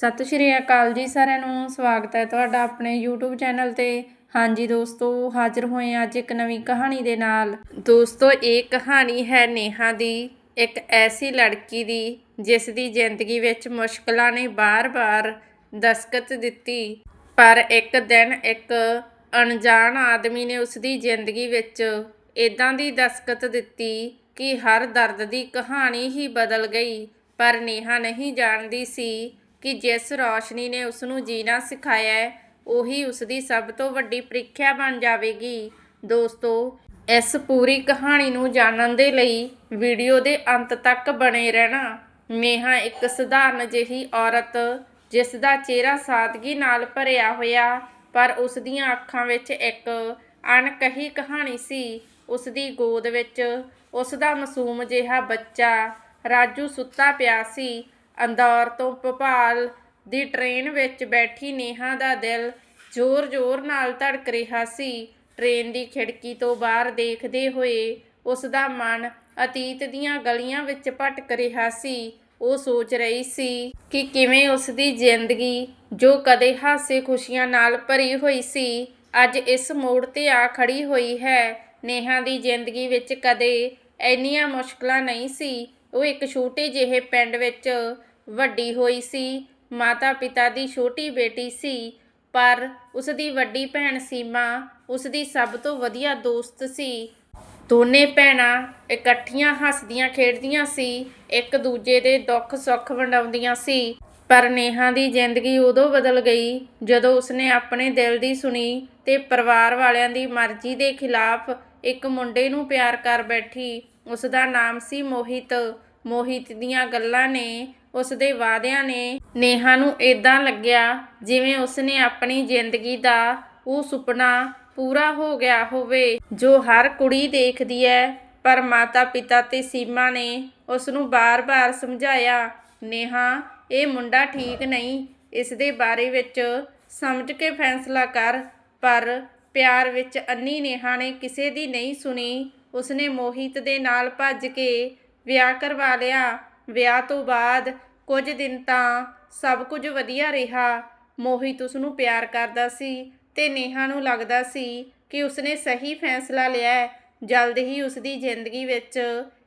ਸਤਿ ਸ਼੍ਰੀ ਅਕਾਲ ਜੀ ਸਾਰਿਆਂ ਨੂੰ, ਸਵਾਗਤ ਹੈ ਤੁਹਾਡਾ ਆਪਣੇ YouTube ਚੈਨਲ ਤੇ। ਹਾਂਜੀ ਦੋਸਤੋ, ਹਾਜ਼ਰ ਹੋਏ ਹਾਂ ਅੱਜ ਇੱਕ ਨਵੀਂ ਕਹਾਣੀ ਦੇ ਨਾਲ। ਦੋਸਤੋ, ਇਹ ਕਹਾਣੀ ਹੈ ਨੇਹਾ ਦੀ, ਇੱਕ ਐਸੀ ਲੜਕੀ ਦੀ, ਜਿਸ ਦੀ ਜ਼ਿੰਦਗੀ ਵਿੱਚ ਮੁਸ਼ਕਲਾਂ ਨੇ ਬਾਰ-ਬਾਰ ਦਸਕਤ ਦਿੱਤੀ। ਪਰ ਇੱਕ ਦਿਨ ਇੱਕ ਅਣਜਾਣ ਆਦਮੀ ਨੇ ਉਸ ਦੀ ਜ਼ਿੰਦਗੀ ਵਿੱਚ ਇਦਾਂ ਦੀ ਦਸਕਤ ਦਿੱਤੀ ਕਿ ਹਰ ਦਰਦ ਦੀ ਕਹਾਣੀ ਹੀ ਬਦਲ ਗਈ। ਪਰ ਨੇਹਾ ਨਹੀਂ ਜਾਣਦੀ ਸੀ ਕਿ ਜਿਸ ਰੌਸ਼ਨੀ ਨੇ ਉਸ ਨੂੰ ਜੀਣਾ ਸਿਖਾਇਆ ਹੈ, ਉਹੀ ਉਸ ਦੀ ਸਭ ਤੋਂ ਵੱਡੀ ਪ੍ਰੀਖਿਆ ਬਣ ਜਾਵੇਗੀ। ਦੋਸਤੋ, ਇਸ ਪੂਰੀ ਕਹਾਣੀ ਨੂੰ ਜਾਣਨ ਦੇ ਲਈ ਵੀਡੀਓ ਦੇ ਅੰਤ ਤੱਕ ਬਣੇ ਰਹਿਣਾ ਨੇਹਾ ਇੱਕ ਸਧਾਰਨ ਜਿਹੀ ਔਰਤ, ਜਿਸ ਦਾ ਚਿਹਰਾ ਸਾਦਗੀ ਨਾਲ ਭਰਿਆ ਹੋਇਆ, ਪਰ ਉਸ ਦੀਆਂ ਅੱਖਾਂ ਵਿੱਚ ਇੱਕ ਅਣਕਹੀ ਕਹਾਣੀ ਸੀ। ਉਸ ਦੀ ਗੋਦ ਵਿੱਚ ਉਸ ਦਾ ਮਾਸੂਮ ਜਿਹਾ ਬੱਚਾ ਰਾਜੂ ਸੁੱਤਾ ਪਿਆ ਸੀ। ਅੰਦੌਰ ਤੋਂ ਭੋਪਾਲ ਦੀ ਟ੍ਰੇਨ ਵਿੱਚ ਬੈਠੀ ਨੇਹਾ ਦਾ ਦਿਲ ਜ਼ੋਰ-ਜ਼ੋਰ ਨਾਲ ਧੜਕ ਰਿਹਾ ਸੀ। ਟ੍ਰੇਨ ਦੀ ਖਿੜਕੀ ਤੋਂ ਬਾਹਰ ਦੇਖਦੇ ਹੋਏ ਉਸ ਦਾ ਮਨ ਅਤੀਤ ਦੀਆਂ ਗਲੀਆਂ ਵਿੱਚ ਭਟਕ ਰਿਹਾ ਸੀ। ਉਹ ਸੋਚ ਰਹੀ ਸੀ ਕਿ ਕਿਵੇਂ ਉਸ ਦੀ ਜ਼ਿੰਦਗੀ, ਜੋ ਕਦੇ ਹਾਸੇ ਖੁਸ਼ੀਆਂ ਨਾਲ ਭਰੀ ਹੋਈ ਸੀ, ਅੱਜ ਇਸ ਮੋੜ ਤੇ ਆ ਖੜੀ ਹੋਈ ਹੈ। ਨੇਹਾ ਦੀ ਜ਼ਿੰਦਗੀ ਵਿੱਚ ਕਦੇ ਇੰਨੀਆਂ ਮੁਸ਼ਕਲਾਂ ਨਹੀਂ ਸੀ। ਉਹ ਇੱਕ ਛੋਟੇ ਜਿਹੇ ਪਿੰਡ ਵਿੱਚ ਵੱਡੀ ਹੋਈ ਸੀ ਮਾਤਾ ਪਿਤਾ ਦੀ ਛੋਟੀ ਬੇਟੀ ਸੀ, ਪਰ ਉਸ ਦੀ ਵੱਡੀ ਭੈਣ ਸੀਮਾ ਉਸ ਦੀ ਸਭ ਤੋਂ ਵਧੀਆ ਦੋਸਤ ਸੀ। ਦੋਨੇ ਭੈਣਾਂ ਇਕੱਠੀਆਂ ਹੱਸਦੀਆਂ ਖੇਡਦੀਆਂ ਸੀ, ਇੱਕ ਦੂਜੇ ਦੇ ਦੁੱਖ ਸੁੱਖ ਵੰਡਾਉਂਦੀਆਂ ਸੀ। ਪਰ ਨੇਹਾ ਦੀ ਜ਼ਿੰਦਗੀ ਉਦੋਂ ਬਦਲ ਗਈ ਜਦੋਂ ਉਸਨੇ ਆਪਣੇ ਦਿਲ ਦੀ ਸੁਣੀ ਤੇ ਪਰਿਵਾਰ ਵਾਲਿਆਂ ਦੀ ਮਰਜ਼ੀ ਦੇ ਖਿਲਾਫ ਇੱਕ ਮੁੰਡੇ ਨੂੰ ਪਿਆਰ ਕਰ ਬੈਠੀ। ਉਸ ਦਾ ਨਾਮ ਸੀ ਮੋਹਿਤ। ਮੋਹਿਤ ਦੀਆਂ ਗੱਲਾਂ ਨੇ ਉਸ ਦੇ ਵਾਅਦਿਆਂ ਨੇ ਨੇਹਾ ਨੂੰ ਇਦਾਂ ਲੱਗਿਆ ਜਿਵੇਂ ਉਸਨੇ ਆਪਣੀ ਜ਼ਿੰਦਗੀ ਦਾ ਉਹ ਸੁਪਨਾ ਪੂਰਾ ਹੋ ਗਿਆ ਹੋਵੇ, ਜੋ ਹਰ ਕੁੜੀ ਦੇਖਦੀ ਹੈ। ਪਰ ਮਾਤਾ ਪਿਤਾ ਤੇ ਸੀਮਾ ਨੇ ਉਸ ਨੂੰ ਬਾਰ-ਬਾਰ ਸਮਝਾਇਆ, ਨੇਹਾ, ਇਹ ਮੁੰਡਾ ਠੀਕ ਨਹੀਂ ਇਸ ਦੇ ਬਾਰੇ ਵਿੱਚ ਸਮਝ ਕੇ ਫੈਸਲਾ ਕਰ। ਪਰ ਪਿਆਰ ਵਿੱਚ ਅੰਨੀ ਨੇਹਾ ਨੇ ਕਿਸੇ ਦੀ ਨਹੀਂ ਸੁਣੀ। ਉਸਨੇ ਮੋਹਿਤ ਦੇ ਨਾਲ ਭੱਜ ਕੇ ਵਿਆਹ ਕਰਵਾ ਲਿਆ। ਵਿਆਹ ਤੋਂ ਬਾਅਦ ਕੁਝ ਦਿਨ ਤਾਂ ਸਭ ਕੁਝ ਵਧੀਆ ਰਿਹਾ। ਮੋਹਿਤ ਉਸ ਨੂੰ ਪਿਆਰ ਕਰਦਾ ਸੀ ਤੇ ਨੇਹਾ ਨੂੰ ਲੱਗਦਾ ਸੀ ਕਿ ਉਸਨੇ ਸਹੀ ਫੈਸਲਾ ਲਿਆ ਜਲਦ ਹੀ ਉਸ ਦੀ ਜ਼ਿੰਦਗੀ ਵਿੱਚ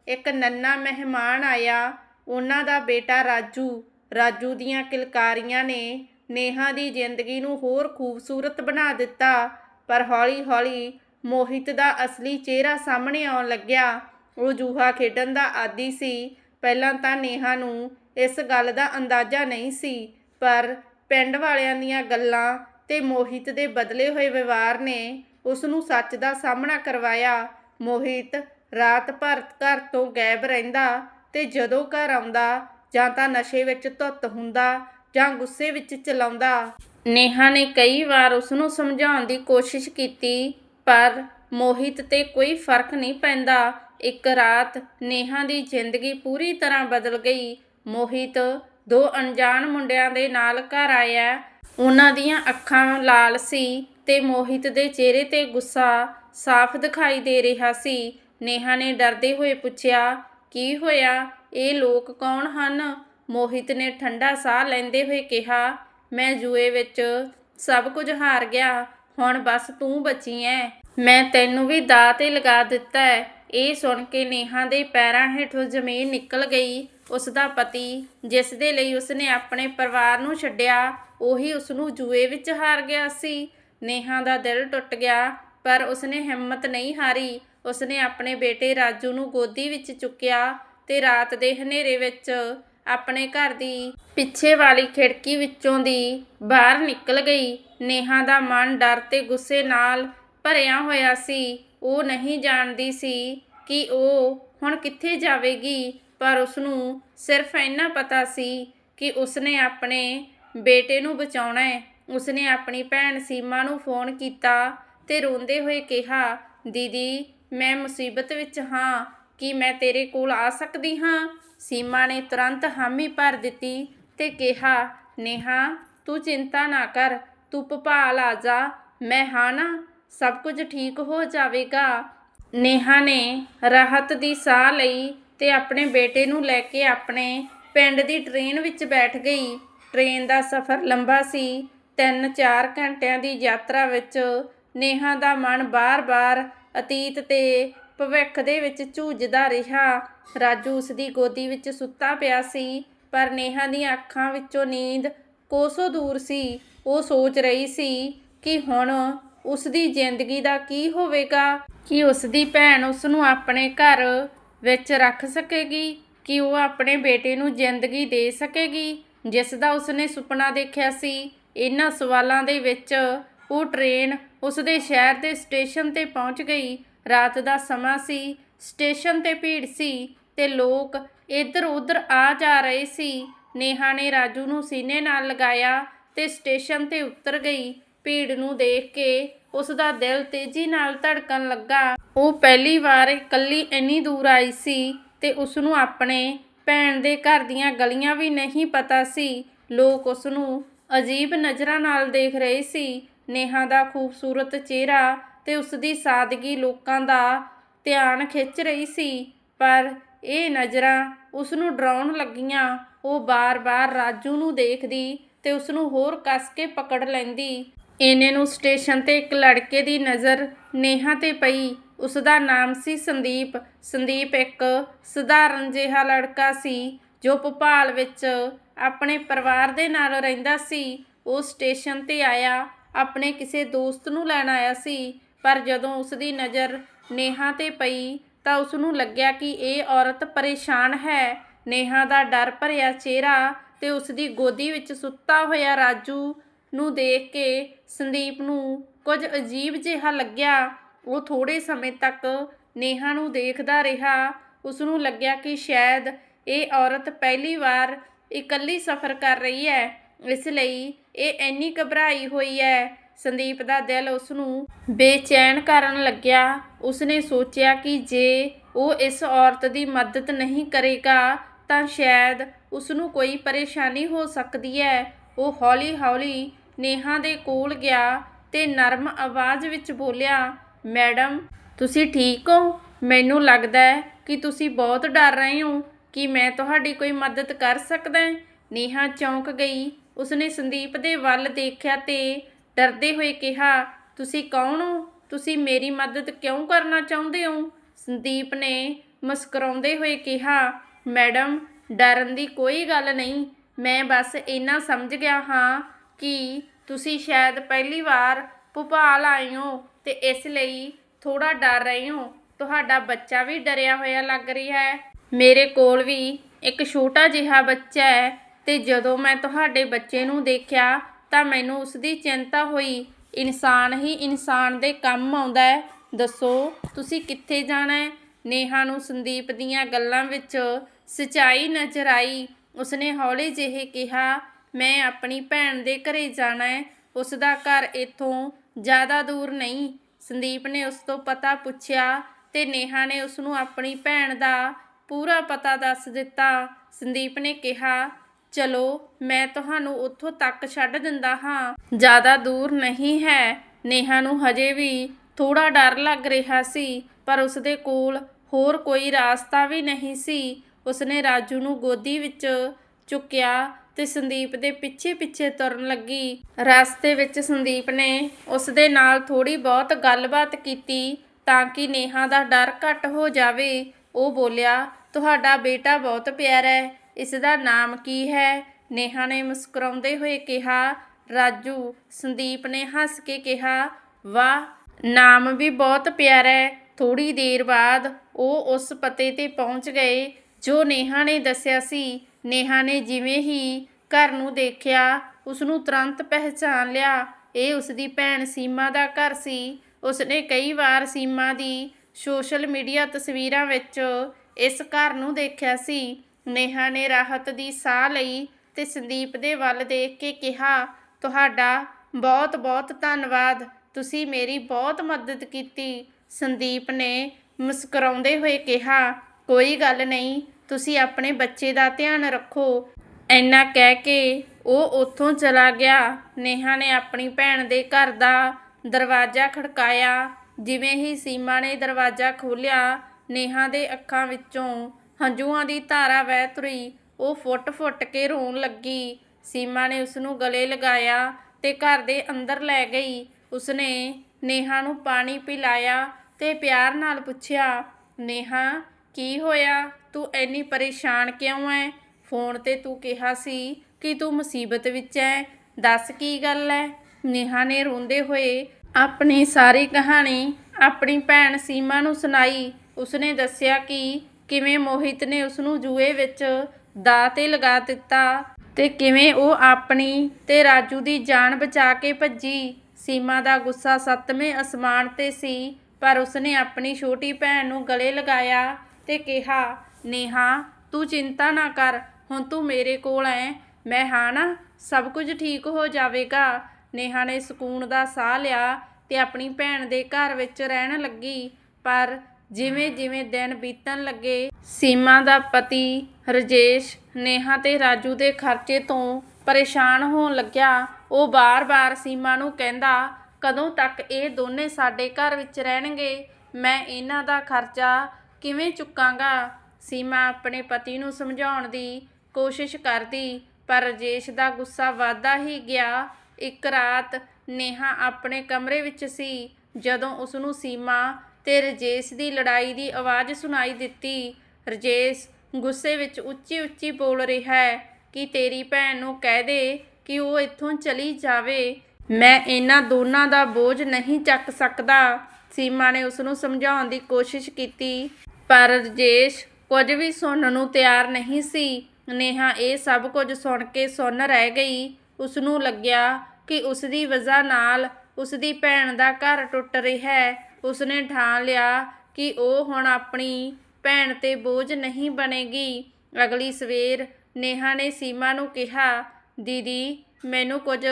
ਇੱਕ ਨੰਨਾ ਮਹਿਮਾਨ ਆਇਆ। ਉਹਨਾਂ ਦਾ ਬੇਟਾ ਰਾਜੂ ਰਾਜੂ ਦੀਆਂ ਕਿਲਕਾਰੀਆਂ ਨੇ ਨੇਹਾ ਦੀ ਜ਼ਿੰਦਗੀ ਨੂੰ ਹੋਰ ਖੂਬਸੂਰਤ ਬਣਾ ਦਿੱਤਾ। ਪਰ ਹੌਲੀ-ਹੌਲੀ ਮੋਹਿਤ ਦਾ ਅਸਲੀ ਚਿਹਰਾ ਸਾਹਮਣੇ ਆਉਣ ਲੱਗਿਆ। ਉਹ ਜੂਹਾ ਖੇਡਣ ਦਾ ਆਦੀ ਸੀ। ਪਹਿਲਾਂ ਤਾਂ ਨੇਹਾ ਨੂੰ ਇਸ ਗੱਲ ਦਾ ਅੰਦਾਜ਼ਾ ਨਹੀਂ ਸੀ, ਪਰ ਪਿੰਡ ਵਾਲਿਆਂ ਦੀਆਂ ਗੱਲਾਂ ਤੇ ਮੋਹਿਤ ਦੇ ਬਦਲੇ ਹੋਏ ਵਿਵਹਾਰ ਨੇ ਉਸ ਨੂੰ ਸੱਚ ਦਾ ਸਾਹਮਣਾ ਕਰਵਾਇਆ। ਮੋਹਿਤ ਰਾਤ ਭਰ ਘਰ ਤੋਂ ਗਾਇਬ ਰਹਿੰਦਾ ਤੇ ਜਦੋਂ ਘਰ ਆਉਂਦਾ ਜਾਂ ਤਾਂ ਨਸ਼ੇ ਵਿੱਚ ਧੁੱਤ ਹੁੰਦਾ ਜਾਂ ਗੁੱਸੇ ਵਿੱਚ ਚਲਾਉਂਦਾ। ਨੇਹਾ ਨੇ ਕਈ ਵਾਰ ਉਸ ਨੂੰ ਸਮਝਾਉਣ ਦੀ ਕੋਸ਼ਿਸ਼ ਕੀਤੀ, ਪਰ ਮੋਹਿਤ ਤੇ ਕੋਈ ਫ਼ਰਕ ਨਹੀਂ ਪੈਂਦਾ। ਇੱਕ ਰਾਤ ਨੇਹਾ ਦੀ ਜ਼ਿੰਦਗੀ ਪੂਰੀ ਤਰ੍ਹਾਂ ਬਦਲ ਗਈ ਮੋਹਿਤ, ਦੋ ਅਣਜਾਣ ਮੁੰਡਿਆਂ ਦੇ ਨਾਲ ਘਰ ਆਇਆ। ਉਹਨਾਂ ਦੀਆਂ ਅੱਖਾਂ ਲਾਲ ਸੀ ਤੇ ਮੋਹਿਤ ਦੇ ਚਿਹਰੇ ਤੇ ਗੁੱਸਾ ਸਾਫ਼ ਦਿਖਾਈ ਦੇ ਰਿਹਾ ਸੀ। ਨੇਹਾ ਨੇ ਡਰਦੇ ਹੋਏ ਪੁੱਛਿਆ, ਕੀ ਹੋਇਆ? ਇਹ ਲੋਕ ਕੌਣ ਹਨ? ਮੋਹਿਤ ਨੇ ਠੰਡਾ ਸਾਹ ਲੈਂਦੇ ਹੋਏ ਕਿਹਾ, ਮੈਂ ਜੂਏ ਵਿੱਚ ਸਭ ਕੁਝ ਹਾਰ ਗਿਆ। ਹੁਣ ਬਸ ਤੂੰ ਬਚੀ ਐ। ਮੈਂ ਤੈਨੂੰ ਵੀ ਦਾਅ ਤੇ ਲਗਾ ਦਿੱਤਾ ਹੈ ਇਹ ਸੁਣ ਕੇ ਨੇਹਾ ਦੇ ਪੈਰਾਂ ਹੇਠੋਂ ਜ਼ਮੀਨ ਨਿਕਲ ਗਈ। ਉਸ ਦਾ ਪਤੀ, ਜਿਸ ਦੇ ਲਈ ਉਸਨੇ ਆਪਣੇ ਪਰਿਵਾਰ ਨੂੰ ਛੱਡਿਆ, ਉਹੀ ਉਸ ਨੂੰ ਜੂਏ ਵਿੱਚ ਹਾਰ ਗਿਆ ਸੀ। ਨੇਹਾ ਦਾ ਦਿਲ ਟੁੱਟ ਗਿਆ, ਪਰ ਉਸਨੇ ਹਿੰਮਤ ਨਹੀਂ ਹਾਰੀ। ਉਸਨੇ ਆਪਣੇ ਬੇਟੇ ਰਾਜੂ ਨੂੰ ਗੋਦੀ ਵਿੱਚ ਚੁੱਕਿਆ ਤੇ ਰਾਤ ਦੇ ਹਨੇਰੇ ਵਿੱਚ ਆਪਣੇ ਘਰ ਦੀ ਪਿੱਛੇ ਵਾਲੀ ਖਿੜਕੀ ਵਿੱਚੋਂ ਦੀ ਬਾਹਰ ਨਿਕਲ ਗਈ। ਨੇਹਾ ਦਾ ਮਨ ਡਰ ਤੇ ਗੁੱਸੇ ਨਾਲ ਭਰਿਆ ਹੋਇਆ ਸੀ। ਉਹ ਨਹੀਂ ਜਾਣਦੀ ਸੀ ਕਿ ਉਹ ਹੁਣ ਕਿੱਥੇ ਜਾਵੇਗੀ। ਪਰ ਉਸ ਨੂੰ ਸਿਰਫ ਇੰਨਾ ਪਤਾ ਸੀ ਕਿ ਉਸਨੇ ਆਪਣੇ ਬੇਟੇ ਨੂੰ ਬਚਾਉਣਾ ਹੈ। ਉਸਨੇ ਆਪਣੀ ਭੈਣ ਸੀਮਾ ਨੂੰ ਫੋਨ ਕੀਤਾ ਤੇ ਰੋਂਦੇ ਹੋਏ ਕਿਹਾ, ਦੀਦੀ, ਮੈਂ ਮੁਸੀਬਤ ਵਿੱਚ ਹਾਂ, ਕੀ ਮੈਂ ਤੇਰੇ ਕੋਲ ਆ ਸਕਦੀ ਹਾਂ? ਸੀਮਾ ਨੇ ਤੁਰੰਤ ਹਾਮੀ ਭਰ ਦਿੱਤੀ ਤੇ ਕਿਹਾ, ਨੇਹਾ, ਤੂੰ ਚਿੰਤਾ ਨਾ ਕਰ, ਤੂੰ ਭਪਾਲ ਆ ਜਾ, ਮੈਂ ਹਾਂ ਨਾ, ਸਭ ਕੁਝ ਠੀਕ ਹੋ ਜਾਵੇਗਾ। ਨੇਹਾ ਨੇ ਰਾਹਤ ਦੀ ਸਾਹ ਲਈ ਤੇ ਆਪਣੇ ਬੇਟੇ ਨੂੰ ਲੈ ਕੇ ਆਪਣੇ ਪਿੰਡ ਦੀ ਟ੍ਰੇਨ ਵਿੱਚ ਬੈਠ ਗਈ। ਟ੍ਰੇਨ ਦਾ ਸਫ਼ਰ ਲੰਬਾ ਸੀ। 3-4 ਘੰਟਿਆਂ ਦੀ ਯਾਤਰਾ ਵਿੱਚ ਨੇਹਾ ਦਾ ਮਨ ਬਾਰ-ਬਾਰ ਅਤੀਤ ਤੇ ਭਵਿੱਖ ਦੇ ਵਿੱਚ ਝੂਝਦਾ ਰਿਹਾ। ਰਾਜੂ ਉਸ ਦੀ ਗੋਦੀ ਵਿੱਚ ਸੁੱਤਾ ਪਿਆ ਸੀ, ਪਰ ਨੇਹਾ ਦੀਆਂ ਅੱਖਾਂ ਵਿੱਚੋਂ ਨੀਂਦ ਕੋਸੋਂ ਦੂਰ ਸੀ। ਉਹ ਸੋਚ ਰਹੀ ਸੀ ਕਿ ਹੁਣ ਉਸ ਦੀ ਜ਼ਿੰਦਗੀ ਦਾ ਕੀ ਹੋਵੇਗਾ, ਕਿ ਉਸ ਦੀ ਭੈਣ ਉਸ ਨੂੰ ਆਪਣੇ ਘਰ ਵਿੱਚ ਰੱਖ ਸਕੇਗੀ, ਕਿ ਉਹ ਆਪਣੇ ਬੇਟੇ ਨੂੰ ਜ਼ਿੰਦਗੀ ਦੇ ਸਕੇਗੀ। ਜਿਸ ਦਾ ਉਸਨੇ ਸੁਪਨਾ ਦੇਖਿਆ ਸੀ, ਇਹਨਾਂ ਸਵਾਲਾਂ ਦੇ ਵਿੱਚ ਉਹ ਟ੍ਰੇਨ ਉਸਦੇ ਸ਼ਹਿਰ ਦੇ ਸਟੇਸ਼ਨ ਤੇ ਪਹੁੰਚ ਗਈ। ਰਾਤ ਦਾ ਸਮਾਂ ਸੀ ਸਟੇਸ਼ਨ ਤੇ ਭੀੜ ਸੀ ਤੇ ਲੋਕ ਇੱਧਰ ਉੱਧਰ ਆ ਜਾ ਰਹੇ ਸੀ। ਨੇਹਾ ਨੇ ਰਾਜੂ ਨੂੰ ਸੀਨੇ ਨਾਲ ਲਗਾਇਆ ਤੇ ਸਟੇਸ਼ਨ ਤੇ ਉਤਰ ਗਈ। ਭੀੜ ਨੂੰ ਦੇਖ ਕੇ ਉਸ ਦਾ ਦਿਲ ਤੇਜ਼ੀ ਨਾਲ ਧੜਕਣ ਲੱਗਾ। ਉਹ ਪਹਿਲੀ ਵਾਰ ਇਕੱਲੀ ਇੰਨੀ ਦੂਰ ਆਈ ਸੀ ਤੇ ਉਸ ਨੂੰ ਆਪਣੇ ਭੈਣ ਦੇ ਘਰ ਦੀਆਂ ਗਲੀਆਂ ਵੀ ਨਹੀਂ ਪਤਾ ਸੀ। ਲੋਕ ਉਸ ਨੂੰ ਅਜੀਬ ਨਜ਼ਰਾਂ ਨਾਲ ਦੇਖ ਰਹੇ ਸੀ। ਨੇਹਾ ਦਾ ਖੂਬਸੂਰਤ ਚਿਹਰਾ ਤੇ ਉਸ ਦੀ ਸਾਦਗੀ ਲੋਕਾਂ ਦਾ ਧਿਆਨ ਖਿੱਚ ਰਹੀ ਸੀ। ਪਰ ਇਹ ਨਜ਼ਰਾਂ ਉਸ ਨੂੰ ਡਰਾਉਣ ਲੱਗੀਆਂ। ਉਹ ਬਾਰ-ਬਾਰ ਰਾਜੂ ਨੂੰ ਦੇਖਦੀ ਤੇ ਉਸ ਨੂੰ ਹੋਰ ਕੱਸ ਕੇ ਪਕੜ ਲੈਂਦੀ। ਇਹਨੇ ਨੂੰ ਸਟੇਸ਼ਨ ਤੇ ਇੱਕ ਲੜਕੇ ਦੀ ਨਜ਼ਰ ਨੇਹਾ ਤੇ ਪਈ। ਉਸ ਦਾ ਨਾਮ ਸੀ ਸੰਦੀਪ। ਸੰਦੀਪ ਇੱਕ ਸਧਾਰਨ ਜਿਹਾ ਲੜਕਾ ਸੀ ਜੋ ਭੋਪਾਲ ਵਿੱਚ ਆਪਣੇ ਪਰਿਵਾਰ ਦੇ ਨਾਲ ਰਹਿੰਦਾ ਸੀ। ਉਹ ਸਟੇਸ਼ਨ ਤੇ ਆਇਆ, ਆਪਣੇ ਕਿਸੇ ਦੋਸਤ ਨੂੰ ਲੈਣ ਆਇਆ ਸੀ, ਪਰ ਜਦੋਂ ਉਸ ਦੀ ਨਜ਼ਰ ਨੇਹਾ ਤੇ ਪਈ ਤਾਂ ਉਸ ਨੂੰ ਲੱਗਿਆ ਕਿ ਇਹ ਔਰਤ ਪਰੇਸ਼ਾਨ ਹੈ। ਨੇਹਾ ਦਾ ਡਰ ਭਰਿਆ ਚਿਹਰਾ ਤੇ ਉਸ ਦੀ ਗੋਦੀ ਵਿੱਚ ਸੁੱਤਾ ਹੋਇਆ ਰਾਜੂ ਨੂੰ ਦੇਖ ਕੇ ਸੰਦੀਪ ਨੂੰ ਕੁਝ ਅਜੀਬ ਜਿਹਾ ਲੱਗਿਆ। ਉਹ ਥੋੜੇ ਸਮੇਂ ਤੱਕ ਨੇਹਾ ਨੂੰ ਦੇਖਦਾ ਰਿਹਾ। ਉਸ ਨੂੰ ਲੱਗਿਆ ਕਿ ਸ਼ਾਇਦ ਇਹ ਔਰਤ ਪਹਿਲੀ ਵਾਰ ਇਕੱਲੀ ਸਫ਼ਰ ਕਰ ਰਹੀ ਹੈ। ਇਸ ਲਈ ਇਹ ਇੰਨੀ ਘਬਰਾਈ ਹੋਈ ਹੈ। ਸੰਦੀਪ ਦਾ ਦਿਲ ਉਸ ਨੂੰ ਬੇਚੈਨ ਕਰਨ ਲੱਗਿਆ। ਉਸਨੇ ਸੋਚਿਆ ਕਿ ਜੇ ਉਹ ਇਸ ਔਰਤ ਦੀ ਮਦਦ ਨਹੀਂ ਕਰੇਗਾ, ਤਾਂ ਸ਼ਾਇਦ ਉਸ ਨੂੰ ਕੋਈ ਪਰੇਸ਼ਾਨੀ ਹੋ ਸਕਦੀ ਹੈ। ਉਹ ਹੌਲੀ-ਹੌਲੀ ਨੇਹਾ ਦੇ ਕੋਲ ਗਿਆ ਤੇ ਨਰਮ ਆਵਾਜ਼ ਵਿੱਚ ਬੋਲਿਆ, ਮੈਡਮ, ਤੁਸੀਂ ਠੀਕ ਹੋ? ਮੈਨੂੰ ਲੱਗਦਾ ਹੈ ਕਿ ਤੁਸੀਂ ਬਹੁਤ ਡਰ ਰਹੇ ਹੋ। ਕਿ ਮੈਂ ਤੁਹਾਡੀ ਕੋਈ ਮਦਦ ਕਰ ਸਕਦਾ ਨੇਹਾ ਚੌਂਕ ਗਈ। ਉਸਨੇ ਸੰਦੀਪ ਦੇ ਵੱਲ ਦੇਖਿਆ ਤੇ ਡਰਦੇ ਹੋਏ ਕਿਹਾ, ਤੁਸੀਂ ਕੌਣ ਹੋ? ਤੁਸੀਂ ਮੇਰੀ ਮਦਦ ਕਿਉਂ ਕਰਨਾ ਚਾਹੁੰਦੇ ਹੋ? ਸੰਦੀਪ ਨੇ ਮੁਸਕਰਾਉਂਦੇ ਹੋਏ ਕਿਹਾ, ਮੈਡਮ, ਡਰਨ ਦੀ ਕੋਈ ਗੱਲ ਨਹੀਂ। ਮੈਂ ਬਸ ਇੰਨਾ ਸਮਝ ਗਿਆ ਹਾਂ ਕਿ ਤੁਸੀਂ ਸ਼ਾਇਦ ਪਹਿਲੀ ਵਾਰ ਭੋਪਾਲ ਆਏ ਹੋ ਤੇ ਇਸ ਲਈ ਥੋੜਾ ਡਰ ਰਹੇ ਹੋ। ਤੁਹਾਡਾ ਬੱਚਾ ਵੀ ਡਰਿਆ ਹੋਇਆ ਲੱਗ ਰਿਹਾ ਹੈ। ਮੇਰੇ ਕੋਲ ਵੀ ਇੱਕ ਛੋਟਾ ਜਿਹਾ ਬੱਚਾ ਹੈ ਤੇ ਜਦੋਂ ਮੈਂ ਤੁਹਾਡੇ ਬੱਚੇ ਨੂੰ ਦੇਖਿਆ ਤਾਂ ਮੈਨੂੰ ਉਸ ਦੀ ਚਿੰਤਾ ਹੋਈ। ਇਨਸਾਨ ਹੀ ਇਨਸਾਨ ਦੇ ਕੰਮ ਆਉਂਦਾ ਹੈ। ਦੱਸੋ, ਤੁਸੀਂ ਕਿੱਥੇ ਜਾਣਾ ਹੈ? ਨੇਹਾ ਨੂੰ ਸੰਦੀਪ ਦੀਆਂ ਗੱਲਾਂ ਵਿੱਚ ਸਚਾਈ ਨਜ਼ਰ ਆਈ। ਉਸਨੇ ਹੌਲੀ ਜਿਹੇ ਕਿਹਾ ਮੈਂ ਆਪਣੀ ਭੈਣ ਦੇ ਘਰੇ ਜਾਣਾ ਹੈ। ਉਸ ਦਾ ਘਰ ਇੱਥੋਂ ਜ਼ਿਆਦਾ ਦੂਰ ਨਹੀਂ। ਸੰਦੀਪ ਨੇ ਉਸ ਤੋਂ ਪਤਾ ਪੁੱਛਿਆ ਤੇ ਨੇਹਾ ਨੇ ਉਸ ਨੂੰ ਆਪਣੀ ਭੈਣ ਦਾ ਪੂਰਾ ਪਤਾ ਦੱਸ ਦਿੱਤਾ। ਸੰਦੀਪ ਨੇ ਕਿਹਾ, ਚਲੋ, ਮੈਂ ਤੁਹਾਨੂੰ ਉੱਥੋਂ ਤੱਕ ਛੱਡ ਦਿੰਦਾ ਹਾਂ। ਜ਼ਿਆਦਾ ਦੂਰ ਨਹੀਂ ਹੈ। ਨੇਹਾ ਨੂੰ ਹਜੇ ਵੀ ਥੋੜਾ ਡਰ ਲੱਗ ਰਿਹਾ ਸੀ, ਪਰ ਉਸਦੇ ਕੋਲ ਹੋਰ ਕੋਈ ਰਾਸਤਾ ਵੀ ਨਹੀਂ ਸੀ। ਉਸਨੇ ਰਾਜੂ ਨੂੰ ਗੋਦੀ ਵਿੱਚ ਚੁੱਕਿਆ ਤੇ ਸੰਦੀਪ ਦੇ ਪਿੱਛੇ ਪਿੱਛੇ ਤੁਰਨ ਲੱਗੀ। ਰਸਤੇ ਵਿੱਚ ਸੰਦੀਪ ਨੇ ਉਸ ਦੇ ਨਾਲ ਥੋੜੀ ਬਹੁਤ ਗੱਲਬਾਤ ਕੀਤੀ ਤਾਂ ਕਿ ਨੇਹਾ ਦਾ ਡਰ ਘੱਟ ਹੋ ਜਾਵੇ। ਉਹ ਬੋਲਿਆ, ਤੁਹਾਡਾ ਬੇਟਾ ਬਹੁਤ ਪਿਆਰਾ ਹੈ। ਇਸ ਦਾ ਨਾਮ ਕੀ ਹੈ? ਨੇਹਾ ਨੇ ਮੁਸਕਰਾਉਂਦੇ ਹੋਏ ਕਿਹਾ, ਰਾਜੂ। ਸੰਦੀਪ ਨੇ ਹੱਸ ਕੇ ਕਿਹਾ, ਵਾਹ, ਨਾਮ ਵੀ ਬਹੁਤ ਪਿਆਰਾ ਹੈ। ਥੋੜੀ ਦੇਰ ਬਾਅਦ ਉਹ ਉਸ ਪਤੇ ਤੇ ਪਹੁੰਚ ਗਏ, ਜੋ ਨੇਹਾ ਨੇ ਦੱਸਿਆ ਸੀ। ਨੇਹਾ ਨੇ ਜਿਵੇਂ ਹੀ ਘਰ ਨੂੰ ਦੇਖਿਆ ਉਸ ਨੂੰ ਤੁਰੰਤ ਪਹਿਚਾਨ ਲਿਆ। ਇਹ ਉਸ ਦੀ ਭੈਣ ਸੀਮਾ ਦਾ ਘਰ ਸੀ। ਉਸਨੇ ਕਈ ਵਾਰ ਸੀਮਾ ਦੀ ਸੋਸ਼ਲ ਮੀਡੀਆ ਤਸਵੀਰਾਂ ਵਿੱਚ ਇਸ ਘਰ ਨੂੰ ਦੇਖਿਆ ਸੀ। ਨੇਹਾ ਨੇ ਰਾਹਤ ਦੀ ਸਾਹ ਲਈ ਤੇ ਸੰਦੀਪ ਦੇ ਵੱਲ ਦੇਖ ਕੇ ਕਿਹਾ, ਤੁਹਾਡਾ ਬਹੁਤ ਬਹੁਤ ਧੰਨਵਾਦ। ਤੁਸੀਂ ਮੇਰੀ ਬਹੁਤ ਮਦਦ ਕੀਤੀ। ਸੰਦੀਪ ਨੇ ਮੁਸਕਰਾਉਂਦੇ ਹੋਏ ਕਿਹਾ, ਕੋਈ ਗੱਲ ਨਹੀਂ। ਤੁਸੀਂ ਆਪਣੇ ਬੱਚੇ ਦਾ ਧਿਆਨ ਰੱਖੋ। ਇੰਨਾ ਕਹਿ ਕੇ ਉਹ ਉੱਥੋਂ ਚਲਾ ਗਿਆ। ਨੇਹਾ ਨੇ ਆਪਣੀ ਭੈਣ ਦੇ ਘਰ ਦਾ ਦਰਵਾਜ਼ਾ ਖੜਕਾਇਆ। ਜਿਵੇਂ ਹੀ ਸੀਮਾ ਨੇ ਦਰਵਾਜ਼ਾ ਖੋਲ੍ਹਿਆ, ਨੇਹਾ ਦੇ ਅੱਖਾਂ ਵਿੱਚੋਂ ਹੰਝੂਆਂ ਦੀ ਧਾਰਾ ਵਹਿ ਤੁਰੀ। ਉਹ ਫੁੱਟ-ਫੁੱਟ ਕੇ ਰੋਣ ਲੱਗੀ। ਸੀਮਾ ਨੇ ਉਸ ਨੂੰ ਗਲੇ ਲਗਾਇਆ ਤੇ ਘਰ ਦੇ ਅੰਦਰ ਲੈ ਗਈ। ਉਸਨੇ ਨੇਹਾ ਨੂੰ ਪਾਣੀ ਪਿਲਾਇਆ ਤੇ ਪਿਆਰ ਨਾਲ ਪੁੱਛਿਆ, ਨੇਹਾ, ਕੀ ਹੋਇਆ? ਤੂੰ ਇੰਨੀ ਪਰੇਸ਼ਾਨ ਕਿਉਂ ਐ? ਫੋਨ ਤੇ ਤੂੰ ਕਿਹਾ ਸੀ ਕਿ ਤੂੰ ਮੁਸੀਬਤ ਵਿੱਚ ਐ। ਦੱਸ ਕੀ ਗੱਲ ਐ? ਨੇਹਾ ਨੇ ਰੋਂਦੇ ਹੋਏ ਆਪਣੀ ਸਾਰੀ ਕਹਾਣੀ ਆਪਣੀ ਭੈਣ ਸੀਮਾ ਨੂੰ ਸੁਣਾਈ। ਉਸਨੇ ਦੱਸਿਆ ਕਿ ਕਿਵੇਂ ਮੋਹਿਤ ਨੇ ਉਸ ਨੂੰ ਜੂਏ ਵਿੱਚ ਦਾ ਤੇ ਲਗਾ ਦਿੱਤਾ ਤੇ ਕਿਵੇਂ ਉਹ ਆਪਣੀ ਤੇ ਰਾਜੂ ਦੀ ਜਾਨ ਬਚਾ ਕੇ ਭੱਜੀ। ਸੀਮਾ ਦਾ ਗੁੱਸਾ ਸੱਤਵੇਂ ਅਸਮਾਨ ਤੇ ਸੀ, ਪਰ ਉਸਨੇ ਆਪਣੀ ਛੋਟੀ ਭੈਣ ਨੂੰ ਗਲੇ ਲਗਾਇਆ ਤੇ ਕਿਹਾ ਨੇਹਾ, ਤੂੰ ਚਿੰਤਾ ਨਾ ਕਰ, ਹੁਣ ਤੂੰ ਮੇਰੇ ਕੋਲ ਐ। ਮੈਂ ਹਾਂ ਨਾ, ਸਭ ਕੁਝ ਠੀਕ ਹੋ ਜਾਵੇਗਾ। ਨੇਹਾ ਨੇ ਸਕੂਨ ਦਾ ਸਾਹ ਲਿਆ ਤੇ ਆਪਣੀ ਭੈਣ ਦੇ ਘਰ ਵਿੱਚ ਰਹਿਣ ਲੱਗੀ। ਪਰ ਜਿਵੇਂ ਜਿਵੇਂ ਦਿਨ ਬੀਤਣ ਲੱਗੇ, ਸੀਮਾ ਦਾ ਪਤੀ ਰਜੇਸ਼ ਨੇਹਾ ਤੇ ਰਾਜੂ ਦੇ ਖਰਚੇ ਤੋਂ ਪਰੇਸ਼ਾਨ ਹੋਣ ਲੱਗਿਆ। ਉਹ ਬਾਰ-ਬਾਰ ਸੀਮਾ ਨੂੰ ਕਹਿੰਦਾ, ਕਦੋਂ ਤੱਕ ਇਹ ਦੋਨੇ ਸਾਡੇ ਘਰ ਵਿੱਚ ਰਹਿਣਗੇ? ਮੈਂ ਇਹਨਾਂ ਦਾ ਖਰਚਾ ਕਿਵੇਂ ਚੁੱਕਾਂਗਾ? ਸੀਮਾ ਆਪਣੇ ਪਤੀ ਨੂੰ ਸਮਝਾਉਣ ਦੀ ਕੋਸ਼ਿਸ਼ ਕਰਦੀ, ਪਰ ਰਜੇਸ਼ ਦਾ ਗੁੱਸਾ ਵਧਦਾ ਹੀ ਗਿਆ। ਇੱਕ ਰਾਤ ਨੇਹਾ ਆਪਣੇ ਕਮਰੇ ਵਿੱਚ ਸੀ। ਜਦੋਂ ਉਸ ਨੂੰ ਸੀਮਾ ਤੇ ਰਜੇਸ਼ ਦੀ ਲੜਾਈ ਦੀ ਆਵਾਜ਼ ਸੁਣਾਈ ਦਿੱਤੀ, ਰਜੇਸ਼ ਗੁੱਸੇ ਵਿੱਚ ਉੱਚੀ ਉੱਚੀ ਬੋਲ ਰਿਹਾ ਹੈ ਕਿ ਤੇਰੀ ਭੈਣ ਨੂੰ ਕਹਿ ਦੇ ਕਿ ਉਹ ਇੱਥੋਂ ਚਲੀ ਜਾਵੇ। ਮੈਂ ਇਹਨਾਂ ਦੋਨਾਂ ਦਾ ਬੋਝ ਨਹੀਂ ਚੱਕ ਸਕਦਾ, ਸੀਮਾ ਨੇ ਉਸ ਨੂੰ ਸਮਝਾਉਣ ਦੀ ਕੋਸ਼ਿਸ਼ ਕੀਤੀ, ਪਰ ਰਜੇਸ਼ ਕੁਝ ਵੀ ਸੁਣਨ ਨੂੰ ਤਿਆਰ ਨਹੀਂ ਸੀ। ਨੇਹਾ ਇਹ ਸਭ ਕੁਝ ਸੁਣ ਕੇ ਸੁੰਨ ਰਹਿ ਗਈ। ਉਸ ਨੂੰ ਲੱਗਿਆ ਕਿ ਉਸ ਦੀ ਵਜ੍ਹਾ ਨਾਲ ਉਸ ਦੀ ਭੈਣ ਦਾ ਘਰ ਟੁੱਟ ਰਿਹਾ ਹੈ। ਉਸਨੇ ਠਾਣ ਲਿਆ ਕਿ ਉਹ ਹੁਣ ਆਪਣੀ ਭੈਣ ਤੇ ਬੋਝ ਨਹੀਂ ਬਣੇਗੀ। ਅਗਲੀ ਸਵੇਰ ਨੇਹਾ ਨੇ ਸੀਮਾ ਨੂੰ ਕਿਹਾ, ਦੀਦੀ, ਮੈਨੂੰ ਕੁਝ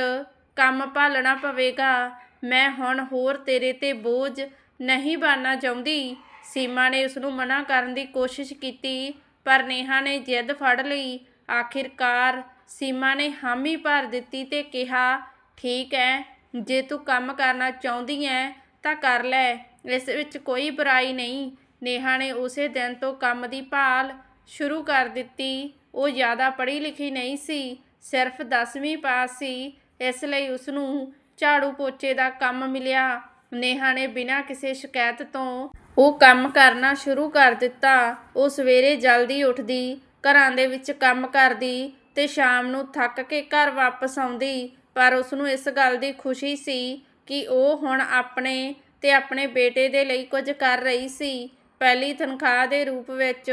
ਕੰਮ ਭਾਲਣਾ ਪਵੇਗਾ। ਮੈਂ ਹੁਣ ਹੋਰ ਤੇਰੇ ਤੇ ਬੋਝ ਨਹੀਂ ਬਣਨਾ ਚਾਹੁੰਦੀ। ਸੀਮਾ ਨੇ ਉਸ ਨੂੰ ਮਨਾ ਕਰਨ ਦੀ ਕੋਸ਼ਿਸ਼ ਕੀਤੀ, ਪਰ ਨੇਹਾ ਨੇ ਜਿੱਦ ਫੜ ਲਈ। ਆਖਿਰਕਾਰ ਸੀਮਾ ਨੇ ਹਾਮੀ ਭਰ ਦਿੱਤੀ ਤੇ ਕਿਹਾ, ਠੀਕ ਹੈ ਜੇ ਤੂੰ ਕੰਮ ਕਰਨਾ ਚਾਹੁੰਦੀ ਹੈ ਤਾਂ ਕਰ ਲੈ, ਇਸ ਵਿੱਚ ਕੋਈ ਬੁਰਾਈ ਨਹੀਂ। ਨੇਹਾ ਨੇ ਉਸੇ ਦਿਨ ਤੋਂ ਕੰਮ ਦੀ ਭਾਲ ਸ਼ੁਰੂ ਕਰ ਦਿੱਤੀ। ਉਹ ਜ਼ਿਆਦਾ ਪੜ੍ਹੀ ਲਿਖੀ ਨਹੀਂ ਸੀ, ਸਿਰਫ 10ਵੀਂ ਪਾਸ ਸੀ, ਇਸ ਲਈ ਉਸ ਨੂੰ ਝਾੜੂ ਪੋਚੇ ਦਾ ਕੰਮ ਮਿਲਿਆ। ਨੇਹਾ ਨੇ ਬਿਨਾਂ ਕਿਸੇ ਸ਼ਿਕਾਇਤ ਤੋਂ ਉਹ ਕੰਮ ਕਰਨਾ ਸ਼ੁਰੂ ਕਰ ਦਿੱਤਾ। ਉਹ ਸਵੇਰੇ ਜਲਦੀ ਉੱਠਦੀ, ਘਰਾਂ ਦੇ ਵਿੱਚ ਕੰਮ ਕਰਦੀ ਤੇ ਸ਼ਾਮ ਨੂੰ ਥੱਕ ਕੇ ਘਰ ਵਾਪਸ ਆਉਂਦੀ। ਪਰ ਉਸ ਨੂੰ ਇਸ ਗੱਲ ਦੀ ਖੁਸ਼ੀ ਸੀ ਕਿ ਉਹ ਹੁਣ ਆਪਣੇ ਤੇ ਆਪਣੇ ਬੇਟੇ ਦੇ ਲਈ ਕੁਝ ਕਰ ਰਹੀ ਸੀ। ਪਹਿਲੀ ਤਨਖਾਹ ਦੇ ਰੂਪ ਵਿੱਚ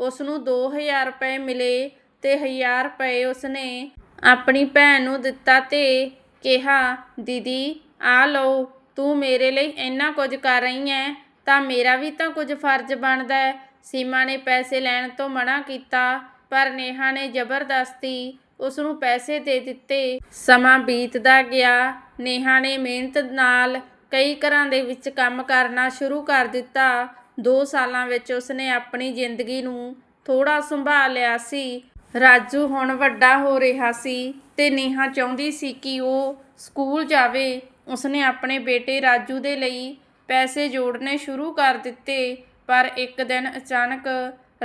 ਉਸ ਨੂੰ 2000 ਰੁਪਏ ਮਿਲੇ ਤੇ 1000 ਰੁਪਏ ਉਸਨੇ ਆਪਣੀ ਭੈਣ ਨੂੰ ਦਿੱਤਾ ਤੇ ਕਿਹਾ, ਦੀਦੀ ਆ ਲਓ, ਤੂੰ ਮੇਰੇ ਲਈ ਇੰਨਾ ਕੁਝ ਕਰ ਰਹੀ ਐ ਤਾਂ ਮੇਰਾ ਵੀ ਤਾਂ ਕੁਝ ਫਰਜ਼ ਬਣਦਾ ਹੈ। ਸੀਮਾ ਨੇ ਪੈਸੇ ਲੈਣ ਤੋਂ ਮਨਾ ਕੀਤਾ, ਪਰ ਨੇਹਾ ਨੇ ਜ਼ਬਰਦਸਤੀ ਉਸ ਨੂੰ ਪੈਸੇ ਦੇ ਦਿੱਤੇ। ਸਮਾਂ ਬੀਤਦਾ ਗਿਆ। ਨੇਹਾ ਨੇ ਮਿਹਨਤ ਨਾਲ ਕਈ ਘਰਾਂ ਦੇ ਵਿੱਚ ਕੰਮ ਕਰਨਾ ਸ਼ੁਰੂ ਕਰ ਦਿੱਤਾ। 2 ਸਾਲਾਂ ਵਿੱਚ ਉਸਨੇ ਆਪਣੀ ਜ਼ਿੰਦਗੀ ਨੂੰ ਥੋੜਾ ਸੰਭਾਲ ਲਿਆ ਸੀ। ਰਾਜੂ ਹੁਣ ਵੱਡਾ ਹੋ ਰਿਹਾ ਸੀ ਤੇ ਨੇਹਾ ਚਾਹੁੰਦੀ ਸੀ ਕਿ ਉਹ ਸਕੂਲ ਜਾਵੇ। ਉਸਨੇ ਆਪਣੇ ਬੇਟੇ ਰਾਜੂ ਦੇ ਲਈ ਪੈਸੇ ਜੋੜਨੇ ਸ਼ੁਰੂ ਕਰ ਦਿੱਤੇ, ਪਰ ਇੱਕ ਦਿਨ ਅਚਾਨਕ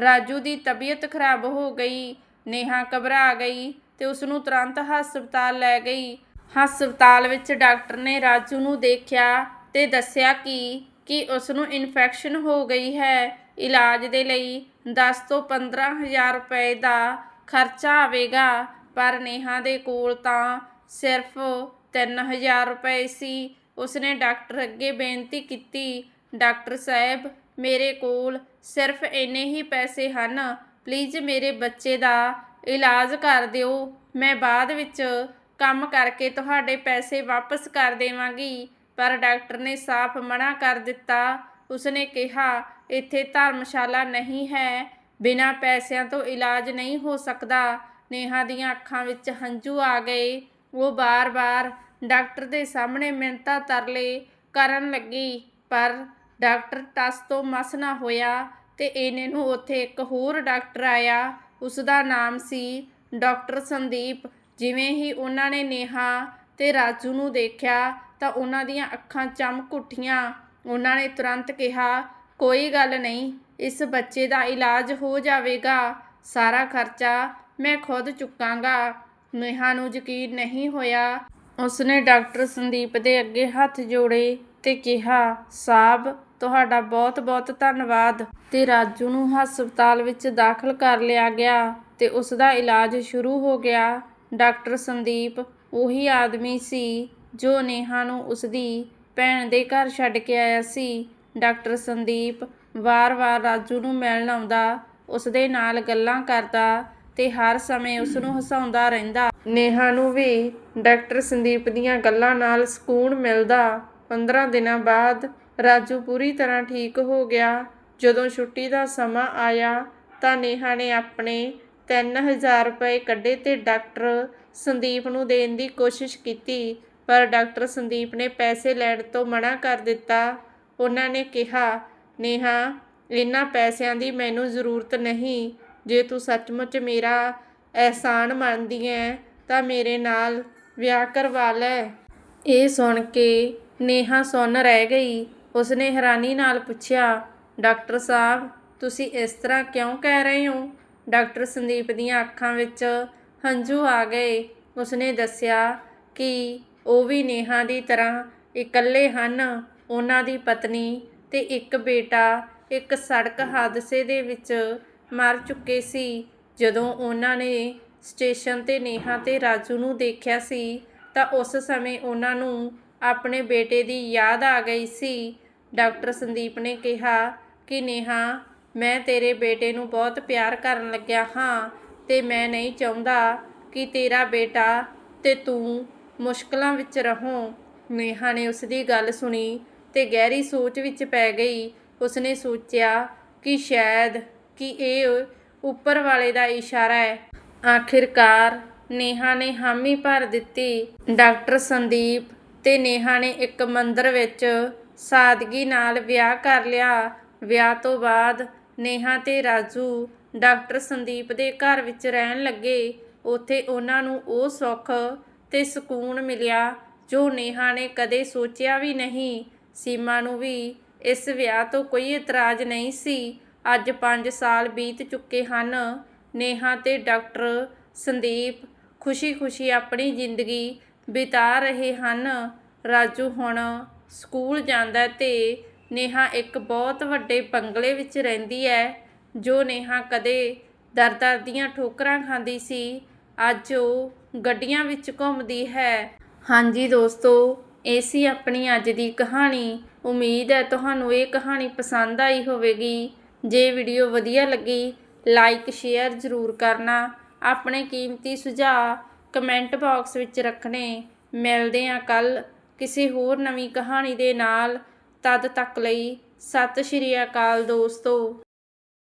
ਰਾਜੂ ਦੀ ਤਬੀਅਤ ਖਰਾਬ ਹੋ ਗਈ, ਨੇਹਾ ਘਬਰਾ ਗਈ ਤੇ ਉਸ ਨੂੰ ਤੁਰੰਤ ਹਸਪਤਾਲ ਲੈ ਗਈ। ਹਸਪਤਾਲ ਵਿੱਚ ਡਾਕਟਰ ਨੇ ਰਾਜੂ ਨੂੰ ਦੇਖਿਆ ਤੇ ਦੱਸਿਆ ਕਿ ਕਿ ਉਸ ਨੂੰ ਇਨਫੈਕਸ਼ਨ ਹੋ ਗਈ ਹੈ। ਇਲਾਜ ਦੇ ਲਈ 10 ਤੋਂ 15000 ਰੁਪਏ ਦਾ ਖਰਚਾ ਆਵੇਗਾ, ਪਰ ਨੇਹਾ ਦੇ ਕੋਲ ਤਾਂ ਸਿਰਫ 3000 ਰੁਪਏ ਸੀ। ਉਸਨੇ ਡਾਕਟਰ ਅੱਗੇ ਬੇਨਤੀ ਕੀਤੀ, ਡਾਕਟਰ ਸਾਹਿਬ, ਮੇਰੇ ਕੋਲ ਸਿਰਫ ਇੰਨੇ ਹੀ ਪੈਸੇ ਹਨ। ਪਲੀਜ਼ ਮੇਰੇ ਬੱਚੇ ਦਾ ਇਲਾਜ ਕਰ ਦਿਓ। ਮੈਂ ਬਾਅਦ ਵਿੱਚ ਕੰਮ ਕਰਕੇ ਤੁਹਾਡੇ ਪੈਸੇ ਵਾਪਸ ਕਰ ਦੇਵਾਂਗੀ। ਪਰ ਡਾਕਟਰ ਨੇ ਸਾਫ਼ ਮਨਾ ਕਰ ਦਿੱਤਾ। ਉਸਨੇ ਕਿਹਾ, ਇੱਥੇ ਧਰਮਸ਼ਾਲਾ ਨਹੀਂ ਹੈ। ਬਿਨਾਂ ਪੈਸਿਆਂ ਤੋਂ ਇਲਾਜ ਨਹੀਂ ਹੋ ਸਕਦਾ। ਨੇਹਾ ਦੀਆਂ ਅੱਖਾਂ ਵਿੱਚ ਹੰਝੂ ਆ ਗਏ। ਉਹ ਬਾਰ-ਬਾਰ ਡਾਕਟਰ ਦੇ ਸਾਹਮਣੇ ਮਿੰਨਤਾਂ ਤਰਲੇ ਕਰਨ ਲੱਗੀ, ਪਰ ਡਾਕਟਰ ਟਸ ਤੋਂ ਮਸ ਨਾ ਹੋਇਆ ਤੇ ਇਹਨੇ ਨੂੰ ਉੱਥੇ ਇੱਕ ਹੋਰ ਡਾਕਟਰ ਆਇਆ। ਉਸ ਦਾ ਨਾਮ ਸੀ ਡਾਕਟਰ ਸੰਦੀਪ। ਜਿਵੇਂ ਹੀ ਉਹਨਾਂ ਨੇ ਨੇਹਾ ਤੇ ਰਾਜੂ ਨੂੰ ਦੇਖਿਆ ਤਾਂ ਉਹਨਾਂ ਦੀਆਂ ਅੱਖਾਂ ਚਮਕ ਉੱਠੀਆਂ। ਉਹਨਾਂ ਨੇ ਤੁਰੰਤ ਕਿਹਾ, ਕੋਈ ਗੱਲ ਨਹੀਂ, ਇਸ ਬੱਚੇ ਦਾ ਇਲਾਜ ਹੋ ਜਾਵੇਗਾ। ਸਾਰਾ ਖਰਚਾ ਮੈਂ ਖੁਦ ਚੁੱਕਾਂਗਾ। ਨੇਹਾ ਨੂੰ ਯਕੀਨ ਨਹੀਂ ਹੋਇਆ। ਉਸਨੇ ਡਾਕਟਰ ਸੰਦੀਪ ਦੇ ਅੱਗੇ ਹੱਥ ਜੋੜੇ ਤੇ ਕਿਹਾ ਸਾਹਿਬ ਤੁਹਾਡਾ ਬਹੁਤ-ਬਹੁਤ ਧੰਨਵਾਦ। ਤੇ ਰਾਜੂ ਨੂੰ ਹਸਪਤਾਲ ਵਿੱਚ ਦਾਖਲ ਕਰ ਲਿਆ ਗਿਆ ਤੇ ਉਸ ਦਾ ਇਲਾਜ ਸ਼ੁਰੂ ਹੋ ਗਿਆ। ਡਾਕਟਰ ਸੰਦੀਪ ਉਹੀ ਆਦਮੀ ਸੀ ਜੋ ਨੇਹਾ ਨੂੰ ਉਸਦੀ ਭੈਣ ਦੇ ਘਰ ਛੱਡ ਕੇ ਆਇਆ ਸੀ। ਡਾਕਟਰ ਸੰਦੀਪ ਵਾਰ-ਵਾਰ ਰਾਜੂ ਨੂੰ ਮਿਲਣ ਆਉਂਦਾ, ਉਸਦੇ ਨਾਲ ਗੱਲਾਂ ਕਰਦਾ ਤੇ ਹਰ ਸਮੇਂ ਉਸ ਨੂੰ ਹਸਾਉਂਦਾ ਰਹਿੰਦਾ। ਨੇਹਾ ਨੂੰ ਵੀ ਡਾਕਟਰ ਸੰਦੀਪ ਦੀਆਂ ਗੱਲਾਂ ਨਾਲ ਸਕੂਨ ਮਿਲਦਾ। 15 ਦਿਨਾਂ ਬਾਅਦ ਰਾਜੂ ਪੂਰੀ ਤਰ੍ਹਾਂ ਠੀਕ ਹੋ ਗਿਆ। ਜਦੋਂ ਛੁੱਟੀ ਦਾ ਸਮਾਂ ਆਇਆ ਤਾਂ ਨੇਹਾ ਨੇ ਆਪਣੇ 3000 ਰੁਪਏ ਕੱਢੇ ਤੇ ਡਾਕਟਰ ਸੰਦੀਪ ਨੂੰ ਦੇਣ ਦੀ ਕੋਸ਼ਿਸ਼ ਕੀਤੀ, ਪਰ ਡਾਕਟਰ ਸੰਦੀਪ ਨੇ ਪੈਸੇ ਲੈਣ ਤੋਂ ਮਨਾ ਕਰ ਦਿੱਤਾ। ਉਹਨਾਂ ਨੇ ਕਿਹਾ, ਨੇਹਾ ਇਹਨਾਂ ਪੈਸਿਆਂ ਦੀ ਮੈਨੂੰ ਜ਼ਰੂਰਤ ਨਹੀਂ। ਜੇ ਤੂੰ ਸੱਚਮੁੱਚ ਮੇਰਾ ਅਹਿਸਾਨ ਮੰਨਦੀ ਹੈ, ਤਾਂ ਮੇਰੇ ਨਾਲ ਵਿਆਹ ਕਰਵਾ ਲੈ। ਇਹ ਸੁਣ ਕੇ ਨੇਹਾ ਸੁੰਨ ਰਹਿ ਗਈ। ਉਸਨੇ ਹੈਰਾਨੀ ਨਾਲ ਪੁੱਛਿਆ, ਡਾਕਟਰ ਸਾਹਿਬ, ਤੁਸੀਂ ਇਸ ਤਰ੍ਹਾਂ ਕਿਉਂ ਕਹਿ ਰਹੇ ਹੋ? ਡਾਕਟਰ ਸੰਦੀਪ ਦੀਆਂ ਅੱਖਾਂ ਵਿੱਚ ਹੰਝੂ ਆ ਗਏ। ਉਸਨੇ ਦੱਸਿਆ ਕਿ ਉਹ ਵੀ ਨੇਹਾ ਦੀ ਤਰ੍ਹਾਂ ਇਕੱਲੇ ਹਨ। ਉਹਨਾਂ ਦੀ ਪਤਨੀ ਤੇ ਇੱਕ ਬੇਟਾ ਇੱਕ ਸੜਕ ਹਾਦਸੇ ਦੇ ਵਿੱਚ ਮਰ ਚੁੱਕੇ ਸੀ। ਜਦੋਂ ਉਹਨਾਂ ਨੇ ਸਟੇਸ਼ਨ ਤੇ ਨੇਹਾ ਤੇ ਰਾਜੂ ਨੂੰ ਦੇਖਿਆ ਸੀ, ਤਾਂ ਉਸ ਸਮੇਂ ਉਹਨਾਂ ਨੂੰ ਆਪਣੇ ਬੇਟੇ ਦੀ ਯਾਦ ਆ ਗਈ ਸੀ। ਡਾਕਟਰ ਸੰਦੀਪ ਨੇ ਕਿਹਾ ਕਿ, ਨੇਹਾ, ਮੈਂ ਤੇਰੇ ਬੇਟੇ ਨੂੰ ਬਹੁਤ ਪਿਆਰ ਕਰਨ ਲੱਗਿਆ ਹਾਂ ਤੇ ਮੈਂ ਨਹੀਂ ਚਾਹੁੰਦਾ ਕਿ ਤੇਰਾ ਬੇਟਾ ਤੇ ਤੂੰ ਮੁਸ਼ਕਲਾਂ ਵਿੱਚ ਰਹੋ। ਨੇਹਾ ਨੇ ਉਸ ਦੀ ਗੱਲ ਸੁਣੀ ਤੇ ਗਹਿਰੀ ਸੋਚ ਵਿੱਚ ਪੈ ਗਈ। ਉਸਨੇ ਸੋਚਿਆ ਕਿ ਸ਼ਾਇਦ ਕਿ ਇਹ ਉੱਪਰ ਵਾਲੇ ਦਾ ਇਸ਼ਾਰਾ ਹੈ। ਆਖਿਰਕਾਰ ਨੇਹਾ ਨੇ ਹਾਮੀ ਭਰ ਦਿੱਤੀ। ਡਾਕਟਰ ਸੰਦੀਪ ਤੇ ਨੇਹਾ ਨੇ ਇੱਕ ਮੰਦਰ ਵਿੱਚ ਸਾਦਗੀ ਨਾਲ ਵਿਆਹ ਕਰ ਲਿਆ। ਵਿਆਹ ਤੋਂ ਬਾਅਦ ਨੇਹਾ ਤੇ ਰਾਜੂ ਡਾਕਟਰ ਸੰਦੀਪ ਦੇ ਘਰ ਵਿੱਚ ਰਹਿਣ ਲੱਗੇ। ਉੱਥੇ ਉਹਨਾਂ ਨੂੰ ਉਹ ਸੁੱਖ ਤੇ ਸਕੂਨ ਮਿਲਿਆ ਜੋ ਨੇਹਾ ਨੇ ਕਦੇ ਸੋਚਿਆ ਵੀ ਨਹੀਂ। ਸੀਮਾ ਨੂੰ ਵੀ ਇਸ ਵਿਆਹ ਤੋਂ ਕੋਈ ਇਤਰਾਜ਼ ਨਹੀਂ ਸੀ। ਅੱਜ 5 ਸਾਲ ਬੀਤ ਚੁੱਕੇ ਹਨ। ਨੇਹਾ ਤੇ ਡਾਕਟਰ ਸੰਦੀਪ ਖੁਸ਼ੀ-ਖੁਸ਼ੀ ਆਪਣੀ ਜ਼ਿੰਦਗੀ ਬਿਤਾ ਰਹੇ ਹਨ। ਰਾਜੂ ਹੁਣ ਸਕੂਲ ਜਾਂਦਾ ਤੇ ਨੇਹਾ ਇੱਕ ਬਹੁਤ ਵੱਡੇ ਬੰਗਲੇ ਵਿੱਚ ਰਹਿੰਦੀ ਹੈ, ਜੋ ਨੇਹਾ ਕਦੇ ਦਰ-ਦਰ ਦੀਆਂ ਠੋਕਰਾਂ ਖਾਂਦੀ ਸੀ, ਅੱਜ ਉਹ ਗੱਡੀਆਂ ਵਿੱਚ ਘੁੰਮਦੀ ਹੈ। ਹਾਂਜੀ ਦੋਸਤੋ, ਇਹ ਸੀ ਆਪਣੀ ਅੱਜ ਦੀ ਕਹਾਣੀ। ਉਮੀਦ ਹੈ ਤੁਹਾਨੂੰ ਇਹ ਕਹਾਣੀ ਪਸੰਦ ਆਈ ਹੋਵੇਗੀ। ਜੇ ਵੀਡੀਓ ਵਧੀਆ ਲੱਗੀ ਲਾਈਕ ਸ਼ੇਅਰ ਜ਼ਰੂਰ ਕਰਨਾ। ਆਪਣੇ ਕੀਮਤੀ ਸੁਝਾਅ ਕਮੈਂਟ ਬਾਕਸ ਵਿੱਚ ਰੱਖਣੇ। ਮਿਲਦੇ ਹਾਂ ਕੱਲ ਕਿਸੇ ਹੋਰ ਨਵੀਂ ਕਹਾਣੀ ਦੇ ਨਾਲ। ਤਦ ਤੱਕ ਲਈ ਸਤਿ ਸ਼੍ਰੀ ਅਕਾਲ ਦੋਸਤੋ।